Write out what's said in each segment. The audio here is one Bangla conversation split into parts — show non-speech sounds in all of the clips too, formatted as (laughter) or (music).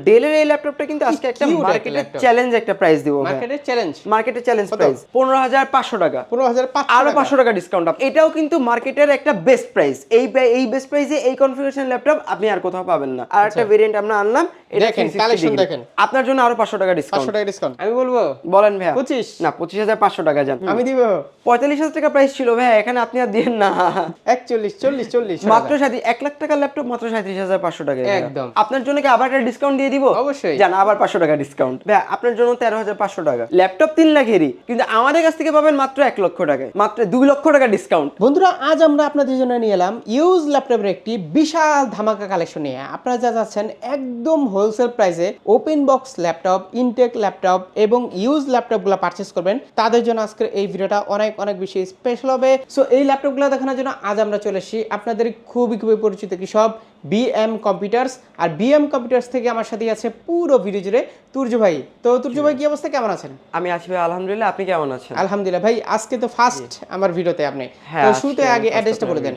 ডেলের এই ল্যাপটপটা কিন্তু আজকে একটা মার্কেটের চ্যালেঞ্জ একটা প্রাইস দিব মার্কেটের চ্যালেঞ্জ মার্কেটের চ্যালেঞ্জ প্রাইস পনেরো হাজার পাঁচশো টাকা। পনেরো হাজার আরও পাঁচশো পাঁচশো টাকা ডিসকাউন্ট এটাও কিন্তু মার্কেটের একটা বেস্ট প্রাইস এই এই বেস্ট প্রাইসে এই কনফিগারেশন ল্যাপটপ আপনি আর কোথাও পাবেন না। আর একটা ভেরিয়েন্ট আমরা আনলাম এটা দেখেন, 360 দেখেন। আপনার জন্য আরও পাঁচশো টাকা ডিসকাউন্ট টাকা ডিসকাউন্ট আমি বলব? বলেন ভাইয়া। পঁচিশ। না পঁচিশ হাজার পাঁচশো টাকা যান। আমি দিব। পঁয়তাল্লিশ হাজার টাকা প্রাইস ছিল ভাইয়া এখানে আপনি আর দিন না। একচল্লিশ চল্লিশ চল্লিশ মাত্র সাথে এক লাখ টাকার ল্যাপটপ মাত্র সাঁত্রিশ হাজার পাঁচশো টাকা। একদম। আপনার জন্য কি আবার একটা ডিসকাউন্ট দিয়ে দিব? অবশ্যই। জান আবার পাঁচশো টাকা ডিসকাউন্ট ভাই আপনার জন্য তেরো হাজার পাঁচশো টাকা। ল্যাপটপ তিন লাখেরই কিন্তু আমাদের কাছ থেকে পাবেন মাত্র এক লক্ষ টাকায় মাত্র দুই লক্ষ টাকা ডিসকাউন্ট বন্ধুরা আজ আমরা আপনাদের জন্য নিয়ে এলাম ইউজ ল্যাপটপের একটি বিশাল ধামাকা কালেকশন নিয়ে। আপনারা যা যাচ্ছেন একদম হোলসেল প্রাইসে open box laptop intact laptop এবং ইউজ ল্যাপটপগুলো পারচেস করবেন। তাদের জন্য আজকের এই ভিডিওটা অনেক অনেক বেশি স্পেশাল হবে। সো এই ল্যাপটপগুলো দেখানোর জন্য আজ আমরা চলে এসেছি আপনাদের খুবই খুবই পরিচিত কি সব বিএম কম্পিউটার্স আর বিএম কম্পিউটার্স থেকে আমার সাথে আছে পুরো ভিডিও জুড়ে তুর্য ভাই। তো তুর্য ভাই কি অবস্থা? কেমন আছেন? আমি আছি ভাই আলহামদুলিল্লাহ। আপনি কেমন আছেন? আলহামদুলিল্লাহ ভাই আজকে তো ফার্স্ট আমার ভিডিওতে আপনি। হ্যাঁ, তো শুরুতে আগে অ্যাড্রেসটা বলে দেন।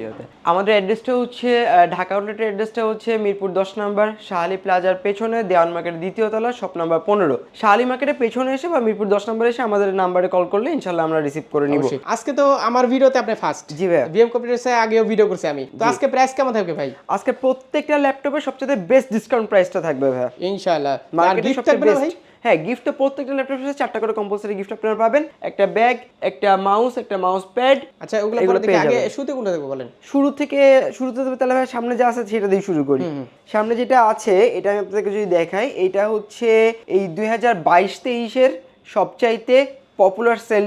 আমাদের অ্যাড্রেসটা হচ্ছে ঢাকা আউটলেটের অ্যাড্রেসটা হচ্ছে মিরপুর দশ নাম্বার শাহালি প্লাজার পেছনে দেওয়ান মার্কেটের দ্বিতীয় তলা শপ নাম্বার পনেরো। শাহালি মার্কেটের পেছনে এসে বা মিরপুর দশ নাম্বার এসে আমাদের নাম্বারে কল করলে ইনশাল্লাহ আমরা রিসিভ করে নিব। আজকে তো আমার ভিডিওতে আপনি ফার্স্ট জি ভাইয়া। বিএম কম্পিউটার্সে আগেও ভিডিও করছি আমি। তো আজকে প্রাইস কেমন থাকবে ভাই? আজকে প্রত্যেকটা ল্যাপটপে সবচেয়ে বেস্ট ডিসকাউন্ট প্রাইসটা থাকবে ভাইয়া। ইনশাআল্লাহ। আর মার্কেটে গিফট সবচেয়ে থাকবে ভাই। বেস্ট হ্যাঁ গিফট প্রত্যেকটা ল্যাপটপের সাথে চারটা করে কম্পালসারি গিফট আপনারা পাবেন। একটা ব্যাগ একটা মাউস একটা মাউস প্যাড আচ্ছা ওগুলো পরে দেখি আগে শুরুতে কোনটা দেখব বলেন? শুরু থেকে শুরুতে তাহলে ভাই সামনে যা আছে সেটা দিয়ে শুরু করি। সামনে যেটা আছে এটা আমি আপনাদেরকে যদি দেখাই এটা হচ্ছে এই দুই হাজার বাইশ তেইশের সবচাইতে পপুলার সেল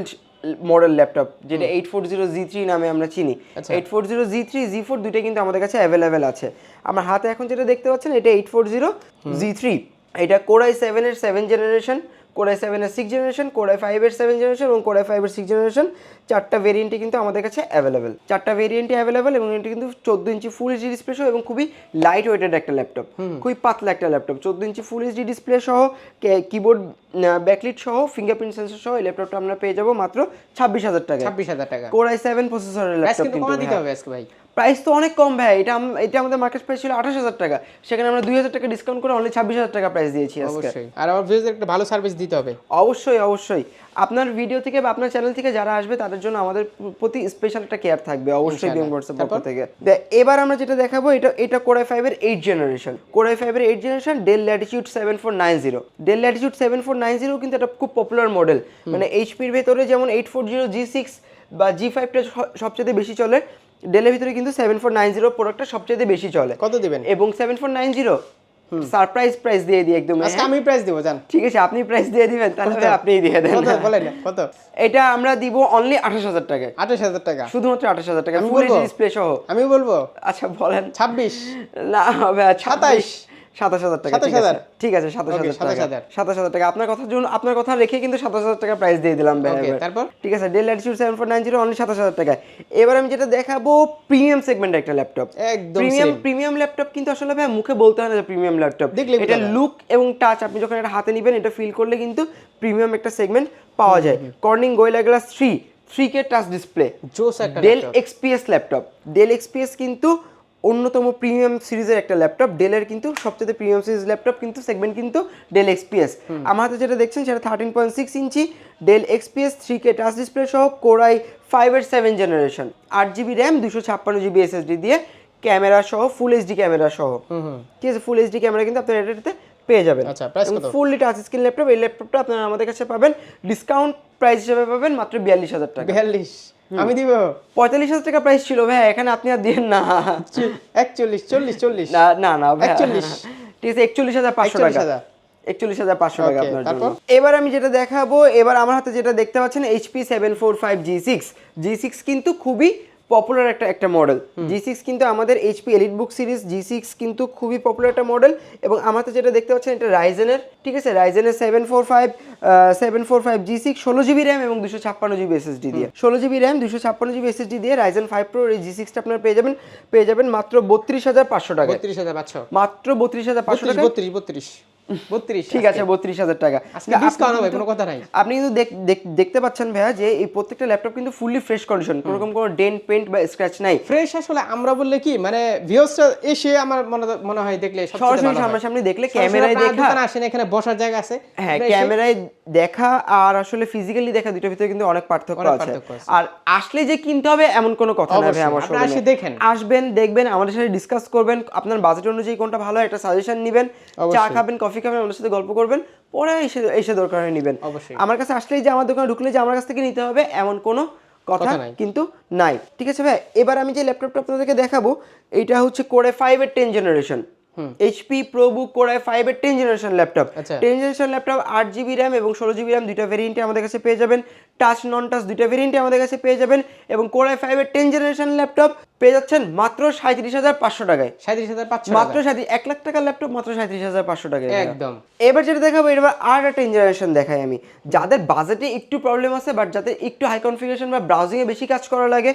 মডেল ল্যাপটপ যেটা eight four zero G three নামে আমরা চিনি। Eight four zero G three G four দুইটাই কিন্তু আমাদের কাছে অ্যাভেলেবেল আছে। আমার হাতে এখন যেটা দেখতে পাচ্ছেন এটা eight four zero G three এটা কোরাই সেভেনের সেভেন জেনারেশন কোরাই সেভেনের সিক্স জেনারেশন কোরাই ফাইভের সেভেন জেনারেশন এবং কোরাই ফাইভের সিক্স জেনারেশন চারটা ভেরিয়েন্টই কিন্তু আমাদের কাছে অ্যাভেলেবেল চারটা ভেরিয়েন্টই অ্যাভেলেবেল এবং এটা কিন্তু চোদ্দ ইঞ্চি ফুল এইচডি ডিসপ্লে সহ এবং খুবই লাইট ওয়েটেড একটা ল্যাপটপ খুবই পাতলা একটা ল্যাপটপ চোদ্দ ইঞ্চি ফুল এইচডি ডিসপ্লে সহ কিবোর্ড ব্যাকলিট সহ ফিঙ্গারপ্রিন্ট সেন্সর সহ এই ল্যাপটপটা আমরা পেয়ে যাব মাত্র ছাব্বিশ হাজার টাকা ছাব্বিশ হাজার টাকা। কোরাই সেভেন প্রসেসরের ল্যাপটপ কিন্তু কিন্তু দিতে। হবে আজকে ভাই। প্রাইস তো অনেক কম ভাই। এটা এটা আমাদের মার্কেট প্রাইস ছিল আঠাশ হাজার টাকা। সেখানে আমরা দুই হাজার টাকা ডিসকাউন্ট করে অনলি ছাব্বিশ হাজার টাকা প্রাইস দিয়েছি আজকে। অবশ্যই। আর আমার ভিউজের একটা ভালো সার্ভিস দিতে হবে। অবশ্যই অবশ্যই। আপনার ভিডিও থেকে বা আপনার চ্যানেল থেকে যারা আসবে তাদের জন্য আমাদের প্রতি স্পেশাল একটা কেয়ার থাকবে। অবশ্যই। বিএম হোয়াটসঅ্যাপ পক্ষ থেকে। দে- এবার আমরা যেটা দেখাবো এটা এটা কোরাই ফাইভের এইট জেনারেশন কোরাই ফাইভের eight generation Dell Latitude seven four nine zero Dell Latitude seven four nine zero কিন্তু একটা খুব পপুলার মডেল মানে এইচপির ভেতরে যেমন eight four zero G six বা জি ফাইভটা সবচেয়ে বেশি চলে ডেলের ভিতরে কিন্তু সেভেন ফোর নাইন জিরো প্রোডাক্টটা সবচেয়ে বেশি চলে। কত দিবেন? এবং seven four nine zero surprise price দিয়ে দিই একদম আজকে হ্যাঁ? আমি প্রাইস দিব জান ঠিক আছে আপনি প্রাইস দিয়ে দিবেন তাহলে ভাই আপনিই দিয়ে দেন। কত? বলেন কত? এটা আমরা দিব অনলি আঠাশ হাজার টাকায় আঠাশ হাজার টাকা। শুধুমাত্র আঠাশ হাজার টাকা আমি ফুল? ডিসপ্লে সহ। আমি বলব? আচ্ছা বলেন। ছাব্বিশ। না হবে সাতাইশ। সাতাশ হাজার টাকা সাতাশ ঠিক আছে? হাজার। ঠিক আছে সাতাশ হাজার সাতাশ টাকা। হাজার। সাতাশ হাজার টাকা। আপনার কথার জন্য আপনার কথা রেখে কিন্তু সাতাশ হাজার টাকা প্রাইস দিয়ে দিলাম। তারপর? ঠিক আছে Dell Latitude seven four nine zero only সাতাশ হাজার টাকায়। এবার আমি যেটা দেখাবো প্রিমিয়াম সেগমেন্ট একটা ল্যাপটপ একদম প্রিমিয়াম প্রিমিয়াম ল্যাপটপ কিন্তু আসলে ভাই মুখে বলতে হয় না যে প্রিমিয়াম ল্যাপটপ এটা লুক এবং টাচ আপনি যখন এটা হাতে নেবেন এটা ফিল করলে কিন্তু প্রিমিয়াম একটা সেগমেন্ট পাওয়া যায়। Corning Gorilla glass three three K touch display Dell XPS laptop Dell XPS কিন্তু অন্যতম প্রিমিয়াম সিরিজের একটা ল্যাপটপ ডেলের কিন্তু সবচেয়ে প্রিমিয়াম সিরিজ ল্যাপটপ কিন্তু সেগমেন্ট কিন্তু ডেল এক্সপিএস আমার হাতে যেটা দেখছেন সেটা thirteen point six inch Dell XPS three K touch display সহ কোরাই ফাইভের সেভেন জেনারেশন আট জিবি র্যাম দুশো ছাপ্পান্ন জিবি এসএসডি দিয়ে ক্যামেরা সহ ফুল এইচডি ক্যামেরা সহ। ঠিক আছে ফুল এইচডি ক্যামেরা কিন্তু আপনার এটাতে পেয়ে যাবেন। আচ্ছা, ফুললি টাচ স্ক্রিন ল্যাপটপ এই ল্যাপটপটা আপনারা আমাদের কাছে পাবেন ডিসকাউন্ট প্রাইস হিসেবে পাবেন মাত্র বিয়াল্লিশ হাজার টাকা। বিয়াল্লিশ। আমি দিব পঁয়তাল্লিশ হাজার টাকা প্রাইস ছিল ভাই এখানে আপনি আর দিন না। একচল্লিশ চল্লিশ চল্লিশ। না না না ভাই ঠিক আছে একচল্লিশ হাজার পাঁচশো টাকা। একচল্লিশ হাজার। পাঁচশো টাকা আপনার জন্য। এবার আমি যেটা দেখাবো এবার আমার হাতে যেটা দেখতে পাচ্ছেন HP seven four five G six G six কিন্তু খুবই পপুলার একটা একটা মডেল জি সিক্স কিন্তু আমাদের HP Elite Book series G six কিন্তু খুবই পপুলার একটা মডেল এবং আমার হাতে যেটা দেখতে পাচ্ছেন এটা রাইজেনের ঠিক আছে? রাইজেনের seven four five seven four five G six ষোলো জিবি র্যাম এবং দুশো ছাপ্পান্ন জিবি এসএসডি দিয়ে। ষোলো জিবি র্যাম দুশো ছাপ্পান্ন জিবি এসএসডি দিয়ে রাইজেন ফাইভ প্রো এই জি সিক্সটা আপনারা পেয়ে যাবেন। পেয়ে যাবেন মাত্র বত্রিশ হাজার পাঁচশো টাকা বত্রিশ হাজার পাঁচশো। মাত্র বত্রিশ হাজার পাঁচশো টাকা বত্রিশ বত্রিশ। ঠিক আছে বত্রিশ হাজার টাকা। ডিসকাউন্ট হবে কোনো কথা নাই। আপনি কিন্তু দেখ- দেখ- দেখতে পাচ্ছেন ভাইয়া যে এই প্রত্যেকটা ল্যাপটপ কিন্তু ফুললি ফ্রেশ কন্ডিশন কোনো রকম কোনো ডেন্ট পেন্ট বা স্ক্র্যাচ নাই। ফ্রেশ আসলে আমরা বললে কি মানে ভিউসটা এসে আমার মনে হয় দেখলে সরাসরি। সামনাসামনি দেখলে ক্যামেরায় দেখা। আসেন এখানে বসার জায়গা আছে। হ্যাঁ ক্যামেরায় দেখা আর আসলে ফিজিক্যালি দেখা দুটোর ভিতরে কিন্তু অনেক পার্থক্য আছে। আর আসলে যে কিনতে হবে এমন কোনো কথা না ভাই আমার শোরুমে। দেখেন। আসবেন দেখবেন আমাদের সাথে ডিসকাস করবেন আপনার বাজেট অনুযায়ী কোনটা ভালো একটা সাজেশন নেবেন। চা খাবেন কফি খাবেন আমাদের সাথে গল্প করবেন পরে এসে এসে দরকার হয় নেবেন। অবশ্যই। আমার কাছে আসলেই যে আমার দোকানে ঢুকলে যে আমার কাছ থেকে নিতে হবে এমন কোনো কথা। কিন্তু নাই। ঠিক আছে ভাই? এবার আমি যে ল্যাপটপটা আপনাদেরকে দেখাবো এটা হচ্ছে কোরে ফাইভ এর ten generation HP ProBook core five এর ten generation laptop. Ten generation laptop আট জিবি র্যাম এবং ষোলো জিবি র্যাম দুইটা ভেরিয়েন্টে আমাদের কাছে পেয়ে যাবেন। টাচ নন টাচ দুইটা ভেরিয়েন্টে আমাদের কাছে পেয়ে যাবেন। এবং কোরাই ফাইভের টেন জেনারেশন ল্যাপটপ পেয়ে যাচ্ছেন মাত্র সাঁত্রিশ হাজার পাঁচশো টাকায়। সাঁত্রিশ হাজার পাঁচশো মাত্র সাঁত্রিশ এক লাখ টাকার ল্যাপটপ মাত্র সাঁত্রিশ হাজার পাঁচশো টাকায় একদম। এবার যেটা দেখাবো এবার আর একটা জেনারেশন দেখাই আমি। যাদের বাজেটে একটু প্রবলেম আছে বাট যাদের একটু হাই কনফিগারেশন বা ব্রাউজিং এ বেশি কাজ করা লাগে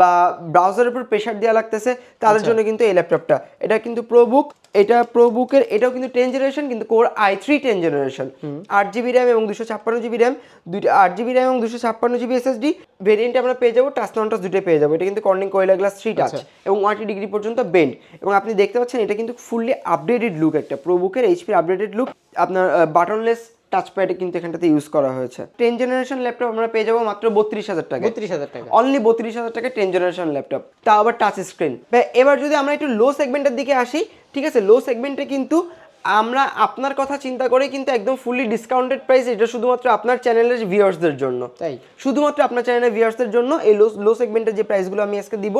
বা ব্রাউজারের উপর প্রেশার দেওয়া লাগতেছে তাদের জন্য কিন্তু এই ল্যাপটপটা এটা কিন্তু প্রবুক এটা প্রোবুকের এটাও কিন্তু টেন জেনারেশন কিন্তু core i three ten generation আট জিবি র্যাম এবং দুশো ছাপ্পান্ন জিবি র্যাম দুইটা আট জিবি র্যাম এবং দুশো ছাপ্পান্ন জিবি এসএসডি ভেরিয়েন্টে আমরা পেয়ে যাব টাচ নন টাচ দুটো পেয়ে যাব। এটা কিন্তু Corning Gorilla glass three touch এবং ওয়ানটি ডিগ্রি পর্যন্ত বেন্ড এবং আপনি দেখতে পাচ্ছেন এটা কিন্তু ফুললি আপডেটেড লুক একটা প্রোবুকের এইচপি আপডেটেড লুক আপনার বাটনলেস টাচ প্যাডে কিন্তু এখানটাতে ইউজ করা হয়েছে। টেন জেনারেশন ল্যাপটপ আমরা পেয়ে যাব মাত্র বত্রিশ হাজার টাকা বত্রিশ হাজার টাকা অনলি বত্রিশ হাজার টাকা টেন জেনারেশন ল্যাপটপ তা আবার টাচ স্ক্রিন এবার যদি আমরা একটু লো সেগমেন্টের দিকে আসি ঠিক আছে? লো সেগমেন্টে কিন্তু আমরা আপনার কথা চিন্তা করে কিন্তু একদম ফুললি ডিসকাউন্টেড প্রাইস এটা শুধুমাত্র আপনার চ্যানেলের ভিউয়ার্সদের জন্য। তাই? শুধুমাত্র আপনার চ্যানেলের ভিউয়ার্সদের জন্য এই লো লো সেগমেন্টের যে প্রাইসগুলো আমি আজকে দিব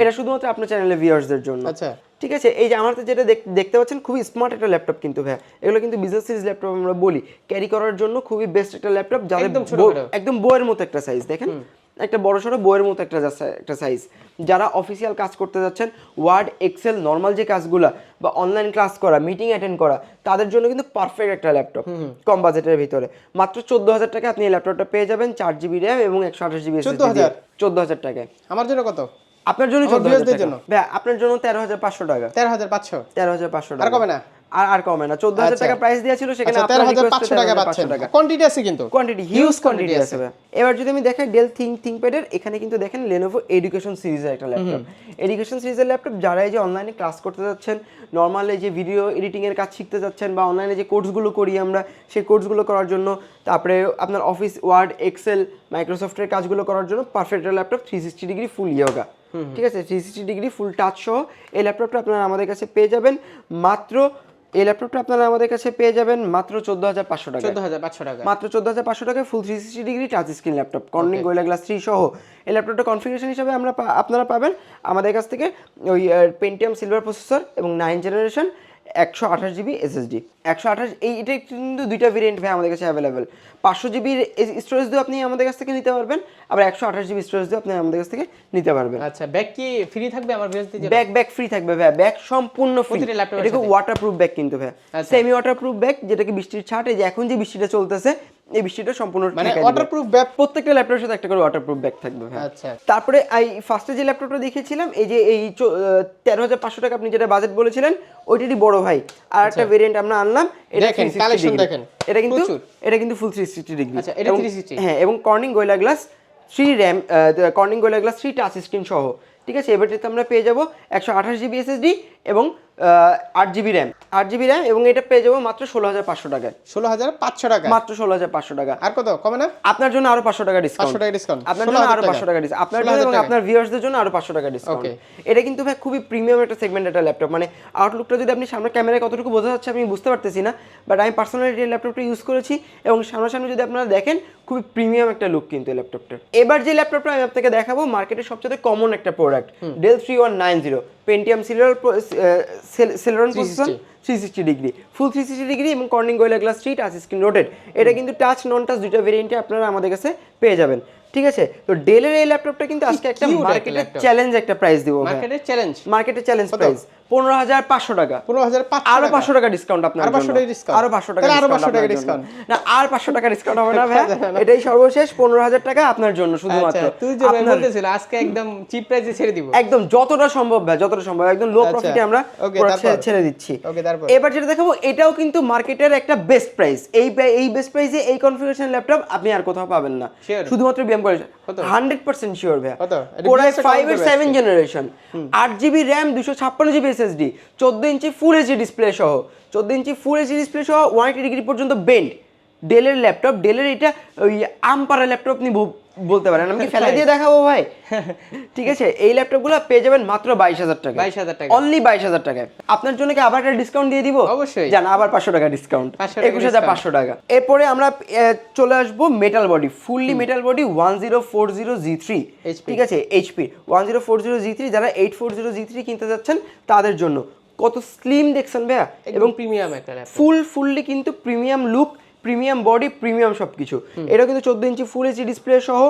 এটা শুধুমাত্র আপনার চ্যানেলের ভিউয়ার্সদের জন্য। আচ্ছা। ঠিক আছে? এই যে আমার যেটা দেখতে পাচ্ছেন খুবই স্মার্ট একটা ল্যাপটপ কিন্তু ভাই এগুলো কিন্তু বিজনেস সিরিজ ল্যাপটপ আমরা বলি। ক্যারি করার জন্য খুবই বেস্ট একটা ল্যাপটপ যাদের একদম ছোট একদম বইয়ের মতো একটা সাইজ দেখেন? একটা বড় সড়ো বইয়ের মতো একটা একটা সাইজ যারা অফিসিয়াল কাজ করতে যাচ্ছেন ওয়ার্ড এক্সেল নর্মাল যে কাজগুলা বা অনলাইন ক্লাস করা মিটিং অ্যাটেন্ড করা তাদের জন্য কিন্তু পারফেক্ট একটা ল্যাপটপ কম বাজেটের ভিতরে। মাত্র চোদ্দ হাজার টাকা আপনি এই ল্যাপটপটা পেয়ে যাবেন চার জিবি র্যাম এবং একশো আঠাশ জিবি 14,000 চোদ্দ হাজার টাকায়। আমার জন্য কত? আপনার জন্য চোদ্দ হাজার টাকা। জন্য? আপনার জন্য তেরো হাজার পাঁচশো টাকা। তেরো হাজার পাঁচশো? তেরো হাজার পাঁচশো আর টাকা। কমে না? আর আর কমে না। চোদ্দ হাজার আচ্ছা। টাকা প্রাইস দেওয়া ছিল সেখানে আচ্ছা তেরো হাজার পাঁচশো টাকা পাচ্ছেন। কোয়ান্টিটি আছে কিন্তু। কোয়ান্টিটি হিউজ কোয়ান্টিটি আছে। এবার যদি আমি দেখাই ডেল থিঙ্ক থিঙ্কপ্যাডের এখানে কিন্তু দেখেন লেনোভো এডুকেশন সিরিজের একটা ল্যাপটপ এডুকেশন সিরিজের ল্যাপটপ যারা এই যে অনলাইনে ক্লাস করতে যাচ্ছেন নর্মাল যে ভিডিও এডিটিং এর কাজ শিখতে যাচ্ছেন বা অনলাইনে যে কোর্সগুলো করি আমরা সেই কোর্সগুলো করার জন্য তারপরে আপনার অফিস ওয়ার্ড এক্সেল মাইক্রোসফটের কাজগুলো করার জন্য perfect laptop three sixty degree full Yoga ঠিক আছে? Three sixty degree full touch সহ এই ল্যাপটপটা আপনারা আমাদের কাছে পেয়ে যাবেন। মাত্র এই ল্যাপটপটা আপনারা আমাদের কাছে পেয়ে যাবেন মাত্র চোদ্দ হাজার পাঁচশো টাকা চোদ্দ হাজার পাঁচশো টাকা মাত্র চোদ্দ হাজার পাঁচশো টাকায় full three sixty degree touch screen laptop Corning Gorilla glass three সহ। এই ল্যাপটপটা কনফিগারেশন হিসাবে আমরা আপনারা পাবেন আমাদের কাছ থেকে ওই পেন্টিয়াম সিলভার প্রসেসর এবং নাইন জেনারেশন একশো আঠাশ জিবি এসএসডি একশো আঠাশ এই এটা কিন্তু দুইটা ভেরিয়েন্ট ভাই আমাদের কাছে অ্যাভেলেবেল পাঁচশো জিবির স্টোরেজ দিয়ে আপনি আমাদের কাছ থেকে নিতে পারবেন আবার একশো আঠাশ জিবি স্টোরেজ দিয়ে আপনি আমাদের কাছ থেকে নিতে পারবেন। আচ্ছা ব্যাগ কি ফ্রি থাকবে আমার ব্যাগ ব্যাগ ফ্রি থাকবে ভাই ব্যাগ সম্পূর্ণ ফ্রি এটা সাথে? ওয়াটারপ্রুফ ব্যাগ কিন্তু ভাই সেমি সেমি ওয়াটারপ্রুফ ব্যাগ যেটাকে বৃষ্টির ছাট এই যে এখন যে বৃষ্টিটা চলতেছে এই বৃষ্টিটা সম্পূর্ণ মানে ওয়াটারপ্রুফ ব্যাগ প্রত্যেকটা ল্যাপটপের সাথে একটা করে ওয়াটারপ্রুফ ব্যাগ থাকবে ভাই আচ্ছা। তারপরে এই ফার্স্টে যে ল্যাপটপটা দেখিয়েছিলাম এই যে এই তেরো হাজার পাঁচশো টাকা আপনি যেটা বাজেট বলেছিলেন ওইটারই বড় ভাই। আর একটা ভেরিয়েন্ট আমরা আনলাম এটা দেখেন, 360 দেখেন। এটা কিন্তু এটা কিন্তু ফুল থ্রি সিক্সটি ডিগ্রি আচ্ছা, এটা 360 হ্যাঁ এবং Corning Gorilla glass three RAM Corning Gorilla glass three touch screen সহ। ঠিক আছে এবারটাতে আমরা পেয়ে যাব একশো আঠাশ জিবি এসএসডি এবং আট জিবি র্যাম। আট জিবি র্যাম এবং এটা পেয়ে যাব মাত্র ষোলো হাজার পাঁচশো টাকায়। ষোলো হাজার পাঁচশো টাকা মাত্র ষোলো হাজার পাঁচশো টাকা। আর কত? কমে না আপনার জন্য আরও পাঁচশো টাকা ডিসকাউন্ট টাকা ডিসকাউন্ট আপনার জন্য আরও পাঁচশো টাকা ডিসকাউন্ট আপনার জন্য এবং আপনার ভিউয়ার্সদের জন্য আরও পাঁচশো টাকা ডিসকাউন্ট এটা কিন্তু ভাই খুবই প্রিমিয়াম একটা সেগমেন্ট একটা ল্যাপটপ মানে আউটলুকটা যদি আপনি সামনে ক্যামেরায় কতটুকু বোঝা যাচ্ছে আমি বুঝতে পারতেছি না বাট আমি পার্সোনালি এই ল্যাপটপটা ইউজ করেছি এবং সামনাসামনি যদি আপনারা দেখেন খুবই প্রিমিয়াম একটা লুক কিন্তু এই ল্যাপটপটার এবার যে ল্যাপটপটা আমি আপনাকে দেখাবো মার্কেটের সবচেয়ে কমন একটা product Dell three one nine zero Pentium silver Celeron processor three sixty degree full three sixty degree এবং Corning Gorilla glass three touch screen rotated এটা কিন্তু টাচ নন টাচ দুইটা ভেরিয়েন্টে আপনারা আমাদের কাছে পেয়ে যাবেন। ঠিক আছে? তো ডেলের এই ল্যাপটপটা কিন্তু আজকে একটা মার্কেটের চ্যালেঞ্জ একটা প্রাইস দিব মার্কেটের চ্যালেঞ্জ মার্কেটের চ্যালেঞ্জ প্রাইস পনেরো হাজার পাঁচশো টাকা। পনেরো হাজার আরও পাঁচশো টাকা ডিসকাউন্ট আপনার আরও 500 জন্য। টাকা discount? আরও পাঁচশো টাকা আরও discount 500 টাকা আপনার না আর পাঁচশো টাকা ডিসকাউন্ট হবে না (laughs) ভাই এটাই সর্বশেষ পনেরো হাজার টাকা আপনার জন্য শুধুমাত্র। তুই যে বলতেছিল আজকে একদম চিপ প্রাইসে ছেড়ে দিব। একদম যতটা সম্ভব ভাই যতটা সম্ভব। একদম লো প্রফিটে আমরা okay, পুরো তারপর? ছেড়ে- ছেড়ে দিচ্ছি। এবার যেটা দেখাবো এটাও কিন্তু মার্কেটের একটা বেস্ট প্রাইস এই এই বেস্ট প্রাইসে এই কনফিগারেশন ল্যাপটপ আপনি আর কোথাও পাবেন না। শুধুমাত্র বিএম করে হান্ড্রেড পার্সেন্ট শিওর ভাই কোরাই ফাইভ এর সেভেন জেনারেশন আট জিবি র্যাম দুশো ছাপ্পান্ন জিবি এসএসডি চোদ্দ ইঞ্চি ফুল এইচডি ডিসপ্লে সহ, চোদ্দ ইঞ্চি ফুল এইচডি ডিসপ্লে সহ ওয়ান এইটি ডিগ্রি পর্যন্ত বেন্ড ডেলের ল্যাপটপ ডেলের এটা ওই আমপারা ল্যাপটপ আপনি বলতে পারেন। আমি ফেলে দিয়ে দেখাবো ভাই? (laughs) ঠিক আছে এই ল্যাপটপগুলো পেয়ে যাবেন মাত্র বাইশ হাজার টাকা 22,000 টাকা। অনলি বাইশ হাজার টাকায়। আপনার জন্য কি আবার একটা ডিসকাউন্ট দিয়ে দিব? অবশ্যই। জান আবার পাঁচশো টাকা ডিসকাউন্ট 500 টাকা একুশ হাজার পাঁচশো টাকা। এরপরে আমরা চলে আসব metal body fully metal body one zero four zero G three ঠিক আছে HP one zero four zero G three যারা eight four zero G three কিনতে যাচ্ছেন তাদের জন্য। কত স্লিম দেখছেন ভাইয়া? এবং প্রিমিয়াম একটা ফুল ফুললি কিন্তু premium look premium body premium সব কিছু এটা কিন্তু চোদ্দ ইঞ্চি ফুল এইচডি ডিসপ্লে সহ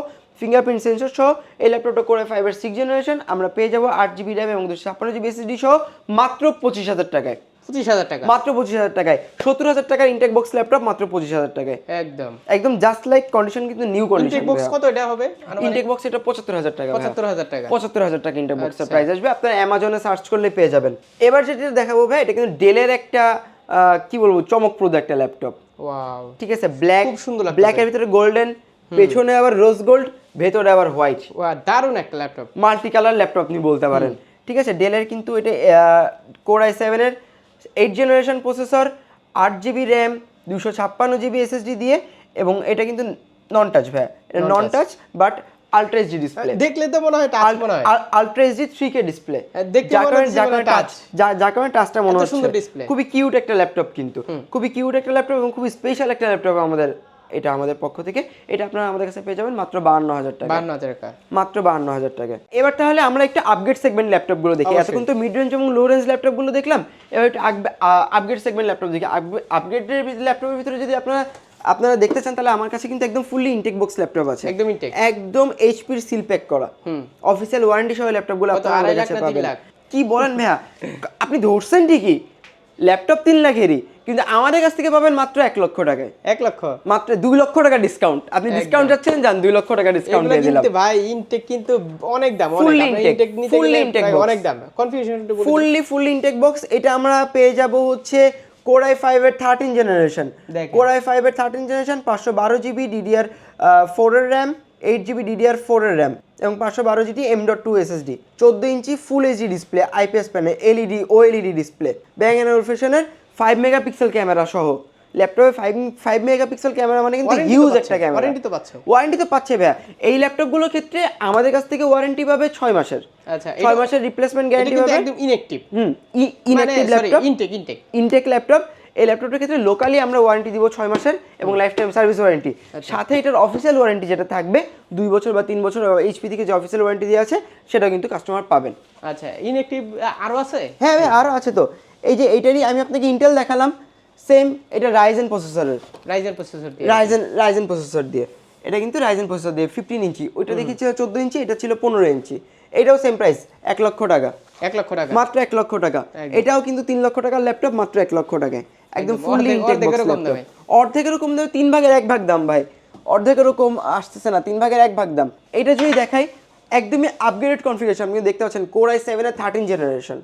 ফিঙ্গারপ্রিন্ট সেন্সর সহ এই ল্যাপটপটা করে ফাইবার সিক্স জেনারেশন আমরা পেয়ে যাব আট জিবি র্যাম এবং দুশো ছাপ্পান্ন জিবি এসএসডি সহ মাত্র পঁচিশ হাজার টাকায়। পঁচিশ হাজার টাকা। মাত্র পঁচিশ হাজার টাকায়। সত্তর হাজার টাকার ইনটেক বক্স ল্যাপটপ মাত্র পঁচিশ হাজার টাকায়। একদম। একদম জাস্ট লাইক কন্ডিশন কিন্তু নিউ কন্ডিশন ইনটেক বক্স কত এটা হবে? ইনটেক বক্স এটা পঁচাত্তর হাজার টাকা। পঁচাত্তর হাজার টাকা। পঁচাত্তর হাজার টাকা ইন্টার বক্সের আচ্ছা। প্রাইস আসবে। আপনার অ্যামাজনে সার্চ করলে পেয়ে যাবেন। এবার যেটা দেখাবো ভাই এটা কিন্তু ডেলের একটা আহ, কি বলব চমকপ্রদ একটা ল্যাপটপ ওয়াও ঠিক আছে ব্ল্যাক খুব সুন্দর ব্ল্যাক ব্ল্যাকের ভিতরে গোল্ডেন পেছনে আবার রোজ গোল্ড ভেতরে আবার হোয়াইট ওয়া দারুণ একটা ল্যাপটপ মাল্টি কালার ল্যাপটপ আপনি বলতে পারেন। ঠিক আছে ডেলের কিন্তু এটা কোর আই সেভেনের এইট জেনারেশন প্রসেসর আট জিবি র্যাম দুশো ছাপ্পান্ন জিবি এসএসডি দিয়ে এবং এটা কিন্তু নন টাচ ভাই। এটা non touch but ultra HD display দেখলে তো মনে হয় টাচ মনে হয়। আলট্রা এইচডি ডিসপ্লে হ্যাঁ, দেখতে মনে কারণে টাচটা মনে হচ্ছে। সুন্দর display। খুবই কিউট একটা ল্যাপটপ কিন্তু। খুবই কিউট একটা ল্যাপটপ এবং খুবই স্পেশাল একটা ল্যাপটপ আমাদের এটা আমাদের পক্ষ থেকে। এটা আপনারা আমাদের কাছে পেয়ে যাবেন মাত্র বাহান্ন হাজার টাকা। বান্ন হাজার টাকা। মাত্র বাহান্ন হাজার টাকা। এবার তাহলে আমরা একটা আপগ্রেড সেগমেন্ট ল্যাপটপগুলো দেখি। এতক্ষণ তো মিড রেঞ্জ এবং লো রেঞ্জ ল্যাপটপগুলো দেখলাম। এবার একটু আপগ্রেড সেগমেন্ট ল্যাপটপ দেখি। আপগ্রেডের ল্যাপটপের ভিতরে যদি আপনারা আপনারা দেখতে চান তাহলে আমার কাছে কিন্তু একদম ফুললি ইনটেক বক্স ল্যাপটপ আছে। একদম ইনটেক একদম এইচপির সিল প্যাক করা। অফিসিয়াল ওয়ারেন্টি সহ ল্যাপটপগুলো আপনারা আড়াই লাখ কাছে পাবেন। কি বলেন ভাইয়া? আপনি ধরছেন ঠিকই। ল্যাপটপ তিন লাখেরই। কিন্তু আমাদের কাছ থেকে পাবেন মাত্র এক লক্ষ টাকায়। এক লক্ষ? মাত্র দুই লক্ষ টাকা ডিসকাউন্ট আপনি ডিসকাউন্ট যাচ্ছেন যান দুই লক্ষ টাকা ডিসকাউন্ট দিয়ে দিলাম। ভাই ইনটেক কিন্তু অনেক দাম। intake, ইনটেক প্রায় box। অনেক দাম। Confusion. Fully fully intact box এটা আমরা পেয়ে যাব হচ্ছে কোরাই ফাইভ এর thirteen generation. Core i five এর থার্টিন জেনারেশন পাঁচশো বারো জিবি ডিডিআর ফোর এর RAM eight GB DDR four এর র্যাম এবং পাঁচশো বারো GB M dot two SSD চোদ্দ inch full HD display IPS panel LED O LED display bang and এর ফাইভ মেগাপিক্সেল ক্যামেরা সহ। ল্যাপটপে ফাইভ ফাইভ মেগাপিক্সেল ক্যামেরা মানে কিন্তু হিউজ একটা ক্যামেরা warranty তো পাচ্ছ। ওয়ারেন্টি তো পাচ্ছে ভাইয়া। এই ল্যাপটপগুলোর ক্ষেত্রে আমাদের কাছ থেকে ওয়ারেন্টি পাবে ছয় মাসের। আচ্ছা ছয় মাসের রিপ্লেসমেন্ট গ্যারান্টি পাবে। একদম ইনঅ্যাক্টিভ হুম inactive laptop intact intact intact laptop এই ল্যাপটপটার ক্ষেত্রে লোকালি আমরা ওয়ারেন্টি দিব ছয় মাসের এবং লাইফ টাইম সার্ভিস ওয়ারেন্টি। সাথে এটার অফিসিয়াল ওয়ারেন্টি যেটা থাকবে দুই বছর বা তিন বছর এইচপি থেকে যে অফিসিয়াল ওয়ারেন্টি দেওয়া আছে সেটা কিন্তু কাস্টমার পাবেন। আচ্ছা ইনঅ্যাক্টিভ আরও আছে? হ্যাঁ আরও আছে তো। এই যে এইটারই আমি আপনাকে ইন্টেল দেখালাম। সেম এটা রাইজেন প্রসেসরের রাইজেন প্রসেসর দিয়ে। রাইজেন রাইজেন প্রসেসর দিয়ে। এটা কিন্তু রাইজেন প্রসেসর দিয়ে ফিফটিন ইঞ্চি। ওইটা দেখেছি চোদ্দ ইঞ্চি এটা ছিল পনেরো ইঞ্চি। এটাও সেম প্রাইস এক লক্ষ টাকা। এক লক্ষ টাকা। মাত্র এক লক্ষ টাকা। এটাও কিন্তু তিন লক্ষ টাকার ল্যাপটপ মাত্র এক লক্ষ টাকায়। একদম ফুললি ইনটেক অর্ধেকেরও কম দামে। তিন ভাগের এক ভাগ দাম ভাই। অর্ধেকেরও কম আসতেছে না তিন ভাগের এক ভাগ দাম। এটা যদি দেখাই একদমই আপগ্রেডেড কনফিগারেশন আপনি দেখতে পাচ্ছেন কোর আই সেভেনের থার্টিন জেনারেশন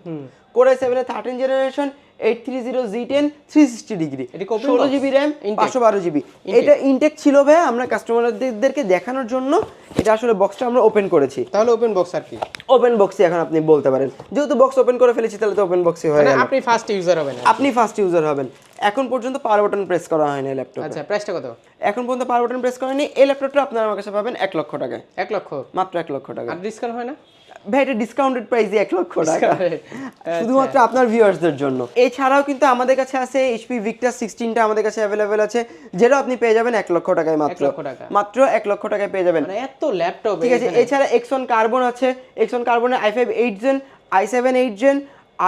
কোর আই সেভেনের thirteen generation eight three zero G ten three sixty degree ষোলো জিবি র্যাম পাঁচশো বারো জিবি এটা ইনটেক ছিল ভাই আমরা কাস্টমারদেরকে দেখানোর জন্য। এটা আসলে বক্সটা আমরা ওপেন করেছি। তাহলে ওপেন বক্স আর কি? ওপেন বক্সে এখন আপনি বলতে পারেন। যেহেতু বক্স ওপেন করে ফেলেছি তাহলে তো ওপেন বক্সই হয়ে মানে গেল। আপনি ফার্স্ট ইউজার হবেন আপনি ফার্স্ট ইউজার হবেন। এখন পর্যন্ত পাওয়ার বাটন প্রেস করা হয়নি ল্যাপটপে আচ্ছা প্রাইসটা কত? এখন পর্যন্ত পাওয়ার বাটন প্রেস করেনি এই ল্যাপটপটা আপনারা আমার কাছে পাবেন এক লক্ষ টাকায়। এক লক্ষ। মাত্র এক লক্ষ টাকা আর ডিসকাউন্ট হয় না? ভাই এটা ডিসকাউন্টেড প্রাইসে এক লক্ষ টাকা। শুধুমাত্র আপনার ভিউয়ার্সদের জন্য। এছাড়াও কিন্তু আমাদের কাছে আছে এইচপি ভিক্টার সিক্সটিনটা আমাদের কাছে অ্যাভেলেবেল আছে যেটা আপনি পেয়ে যাবেন এক লক্ষ টাকায় মাত্র। মাত্র এক লক্ষ টাকায় পেয়ে যাবেন। মানে এত ল্যাপটপ ঠিক আছে এছাড়া এক্সন কার্বন আছে। এক্সন কার্বনের i five eight gen i seven eight gen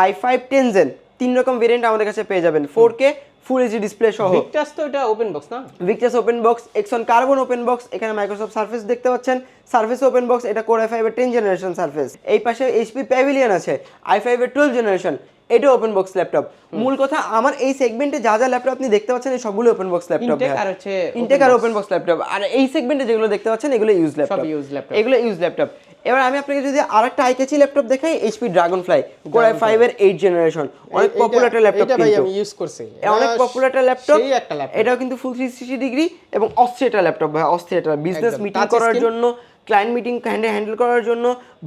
i five ten gen তিন রকম ভেরিয়েন্ট আমাদের কাছে পেয়ে যাবেন। Four K full HD display সহ। ভিক্টাস তো এটা ওপেন বক্স না? Victus open box X one Carbon open box এখানে মাইক্রোসফট সার্ফেস দেখতে পাচ্ছেন। সার্ফেস ওপেন বক্স এটা কোর আই ফাইভের টেন জেনারেশন সার্ফেস এই পাশে এইচপি প্যাভিলিয়ন আছে আই ফাইভের টুয়েলভ জেনারেশন এটা ওপেন বক্স ল্যাপটপ মূল কথা আমার এই সেগমেন্টে যা যা ল্যাপটপ আপনি দেখতে পাচ্ছেন এই সবগুলো ওপেন বক্স ল্যাপটপ আর হচ্ছে ইনটেক আর ওপেন বক্স ল্যাপটপ আর এই সেগমেন্টে যেগুলো দেখতে পাচ্ছেন এগুলো ইউজ ল্যাপটপ used laptop। এগুলো ইউজ ল্যাপটপ এবার আমি আপনাকে যদি আর একটা আইকেচি ল্যাপটপ দেখাই HP Dragonfly core i five এর এইট জেনারেশন অনেক পপুলার একটা ল্যাপটপ এটা কিন্তু। আমি ইউজ করছি। অনেক পপুলার একটা ল্যাপটপ একটা এটাও কিন্তু ফুল থ্রি সিক্সটি ডিগ্রি এবং অস্থির ল্যাপটপ ভাই অস্থির বিজনেস মিটিং করার জন্য ক্লায়েন্ট মিটিং হ্যান্ডেল করার জন্য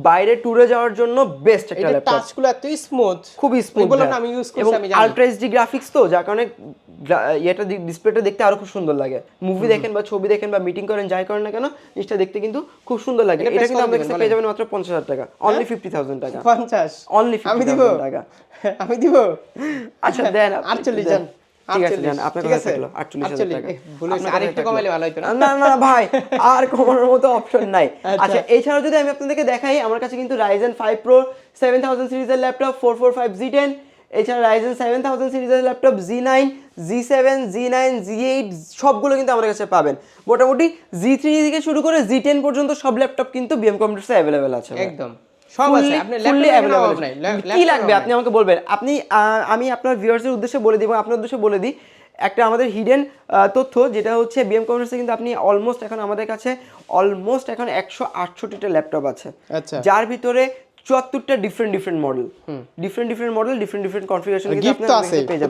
বাইরে ট্যুরে যাওয়ার জন্য বেস্ট একটা এটা ল্যাপটপ টাচগুলো এত স্মুথ খুবই স্মুথ বললাম না, আমি use করছি, আমি জানি। আলট্রা এইচডি গ্রাফিক্স তো যার কারণে ইয়েটা ডিসপ্লেটা দেখতে আরও খুব সুন্দর লাগে। মুভি দেখেন বা ছবি দেখেন বা মিটিং করেন যাই করেন না কেন জিনিসটা দেখতে কিন্তু খুব সুন্দর লাগে। এটা এটা কিন্তু আমাদের কাছে পেয়ে যাবেন মাত্র পঞ্চাশ হাজার টাকা। অনলি ফিফটি থাউজেন্ড টাকা। পঞ্চাশ? অনলি আমি ফিফটি দিব? টাকা। আমি দিব? আচ্ছা দেন আপনি। আটচল্লিশ দেন। জন। ঠিক আছে জান আপনার কথা থাকল আটচল্লিশ হাজার টাকা। আরেকটু কমাইলে ভালো হতো না। না ভাই আর কমানোর মতো অপশন নাই। (laughs) আচ্ছা। আচ্ছা এছাড়াও যদি আমি আপনাদেরকে দেখাই আমার কাছে কিন্তু Ryzen five pro seven thousand সিরিজের laptop four four five G ten এছাড়া রাইজেন সেভেন থাউজেন্ড সিরিজের laptop G nine G seven G nine G eight সবগুলো কিন্তু আমাদের কাছে পাবেন। মোটামুটি জি থ্রি থেকে শুরু করে জি টেন পর্যন্ত সব ল্যাপটপ কিন্তু বিএম কম্পিউটার্সে অ্যাভেলেবেল আছে একদম। সব আছে। আপনি fully ল্যাপটপ available অভাব আছে। নাই। ল্যা- কি লাগবে? আপনি আমাকে বলবেন। আপনি আমি আপনার ভিউয়ার্সের উদ্দেশ্যে বলে দিব আপনার উদ্দেশ্যে বলে দিই। একটা আমাদের হিডেন তথ্য যেটা হচ্ছে বিএম কমার্সে কিন্তু আপনি অলমোস্ট এখন আমাদের কাছে অলমোস্ট এখন একশো আটষট্টিটা ল্যাপটপ আছে। আচ্ছা। যার ভিতরে চুয়াত্তরটা different different model different different model different different configuration তো আছেই, প্রতিটা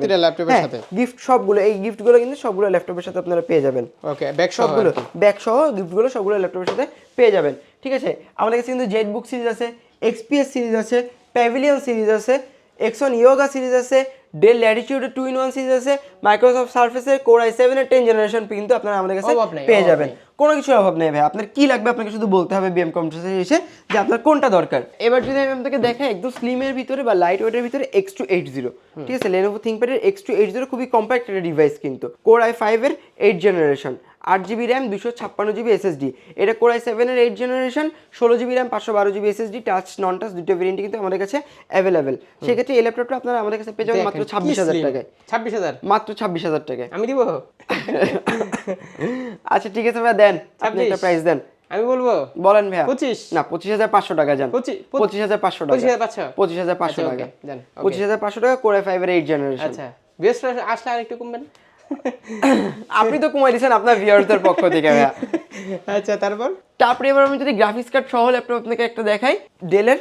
এর সাথে। গিফট সবগুলো এই গিফটগুলো কিন্তু সবগুলো ল্যাপটপের সাথে আপনারা পেয়ে যাবেন। ওকে সব সবগুলো ব্যাগ সহ গিফটগুলো সবগুলো ল্যাপটপের সাথে পেয়ে যাবেন। ঠিক আছে? আমাদের কাছে কিন্তু জেড বুক সিরিজ আছে এক্সপিএস সিরিজ আছে প্যাভিলিয়ন সিরিজ আছে এক্সন ইয়োগা সিরিজ আছে ডেল ল্যাটিটিউডের টু ইন ওয়ান সিরিজ আছে মাইক্রোসফট সার্ফেসের কোর আই সেভেনের টেন জেনারেশন কিন্তু আপনারা আমাদের কাছে পেয়ে যাবেন। কোনো কিছু অভাব নেই ভাই। আপনার কি লাগবে আপনাকে শুধু বলতে হবে বিএম কম্পিউটারে এসে যে আপনার কোনটা দরকার। এবার যদি আমি আপনাকে দেখাই একদম স্লিমের ভিতরে বা লাইট ওয়েটের ভিতরে এক্স টু এইট জিরো ঠিক আছে লেনোভো থিঙ্কপ্যাডের এক্স টু এইট জিরো খুবই কম্প্যাক্ট একটা ডিভাইস কিন্তু। কোর আই ফাইভের এইট জেনারেশন আট জিবি র্যাম দুশো ছাপ্পান্ন জিবি এসএসডি এটা কোর আই সেভেনের এইট জেনারেশন ষোলো জিবি র্যাম পাঁচশো বারো GB SSD touch non touch দুটো ভেরিয়েন্ট কিন্তু আমাদের কাছে অ্যাভেলেবেল সেক্ষেত্রে এই ল্যাপটপটা আপনারা আমাদের কাছে পেয়ে যাবেন মাত্র ছাব্বিশ হাজার টাকায়। ছাব্বিশ হাজার? মাত্র ছাব্বিশ হাজার টাকায়। আমি দিব? (laughs) আচ্ছা ঠিক আছে ভাইয়া দেন। আপনি একটা 26 প্রাইস দেন। আমি বলব? বলেন ভাইয়া। পঁচিশ? না পঁচিশ হাজার পাঁচশো টাকা যান। পঁচি- পঁচি- পঁচিশ হাজার পাঁচশো টাকা পঁচিশ হাজার পাঁচশো? টাকা। পঁচিশ হাজার পাঁচশো টাকা কোরে ফাইভের এইট জেনারেশন আচ্ছা আসলে আর একটু কমবেন। (coughs) আপনি তো কমাই দিয়েছেন আপনার ভিউয়ারদের পক্ষ থেকে ভাইয়া। (laughs) আচ্ছা তারপর? তারপরে এবার আমি যদি গ্রাফিক্স কার্ড সহ ল্যাপটপ আপনাকে একটা দেখাই। ডেলের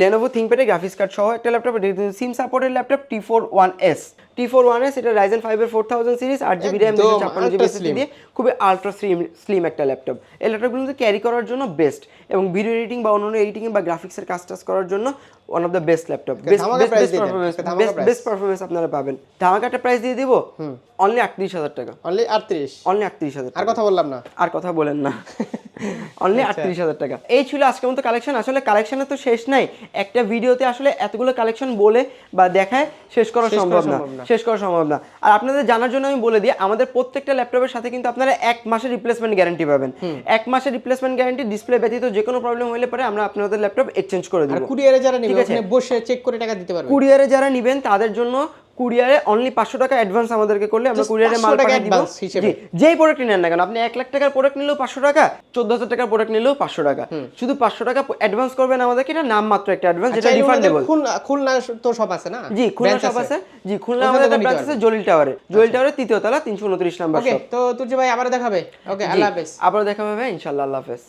লেনোভো থিঙ্কপ্যাডের গ্রাফিক্স কার্ড সহ একটা ল্যাপটপ সিম সাপোর্টের laptop T four one S T four one S এটা রাইজেন ফাইভের ফোর থাউজেন্ড সিরিজ আট জিবি র্যাম দুশো ছাপ্পান্ন জিবি slim। দিয়ে খুবই আলট্রা স্লিম স্লিম একটা ল্যাপটপ এই ল্যাপটপগুলো ক্যারি করার জন্য বেস্ট এবং ভিডিও এডিটিং বা অন্যান্য এডিটিং বা গ্রাফিক্সের কাজ টাজ করার জন্য one of the best laptop best ধামাকা পারফরমেন্স একটা ধামাকা আপনারা পাবেন। ধামাকাটা প্রাইস দিয়ে দিব? অনলি আটত্রিশ হাজার টাকা। অনলি আটত্রিশ। অনলি আটত্রিশ হাজার আর কথা বললাম না। আর কথা বলেন না। (laughs) অনলি আটত্রিশ হাজার টাকা। এই ছিল আজকের মতো কালেকশন আসলে কালেকশনের তো শেষ নাই। একটা ভিডিওতে আসলে এতগুলো কালেকশন বলে বা দেখায় শেষ করা সম্ভব না। শেষ করা সম্ভব না। আর আপনাদের জানার জন্য আমি বলে দিই আমাদের প্রত্যেকটা ল্যাপটপের সাথে কিন্তু আপনারা এক মাসের রিপ্লেসমেন্ট গ্যারান্টি পাবেন। এক মাসের রিপ্লেসমেন্ট গ্যারান্টি ডিসপ্লে ব্যতীত যে কোনো প্রবলেম হলে পরে আমরা আপনাদের ল্যাপটপ এক্সচেঞ্জ করে আর দেবো। কুরিয়ারে যারা নেবে ঠিক আছে। ওখানে বসে চেক করে টাকা দিতে পারবেন কুরিয়ারে যারা নেবেন তাদের জন্য কুরিয়ারে অনলি পাঁচশো টাকা অ্যাডভান্স আমাদেরকে করলে আমরা কুরিয়ারে মাল পাঠিয়ে দিব। জি যেই প্রোডাক্ট নেন না কেন আপনি এক লাখ টাকার প্রোডাক্ট নিলেও পাঁচশো টাকা চোদ্দ হাজার টাকার প্রোডাক্ট নিলেও পাঁচশো টাকা। শুধু পাঁচশো টাকা অ্যাডভান্স করবেন আমাদেরকে এটা নাম মাত্র একটা অ্যাডভান্স যেটা আচ্ছা, রিফান্ডেবল খুলনা খুলনা তো সব আছে না? জি খুলনা শপ আছে। জি খুলনা আমাদের নিতে ব্রাঞ্চ আছে জলিল টাওয়ারে জলিল টাওয়ারে তৃতীয় তলা তিনশো উনত্রিশ নাম্বার ওকে তো তুর্য ভাই আবার দেখাবে। ওকে আল্লাহ হাফেজ। আবার দেখা হবে ইনশাল্লাহ আল্লাহ হাফেজ।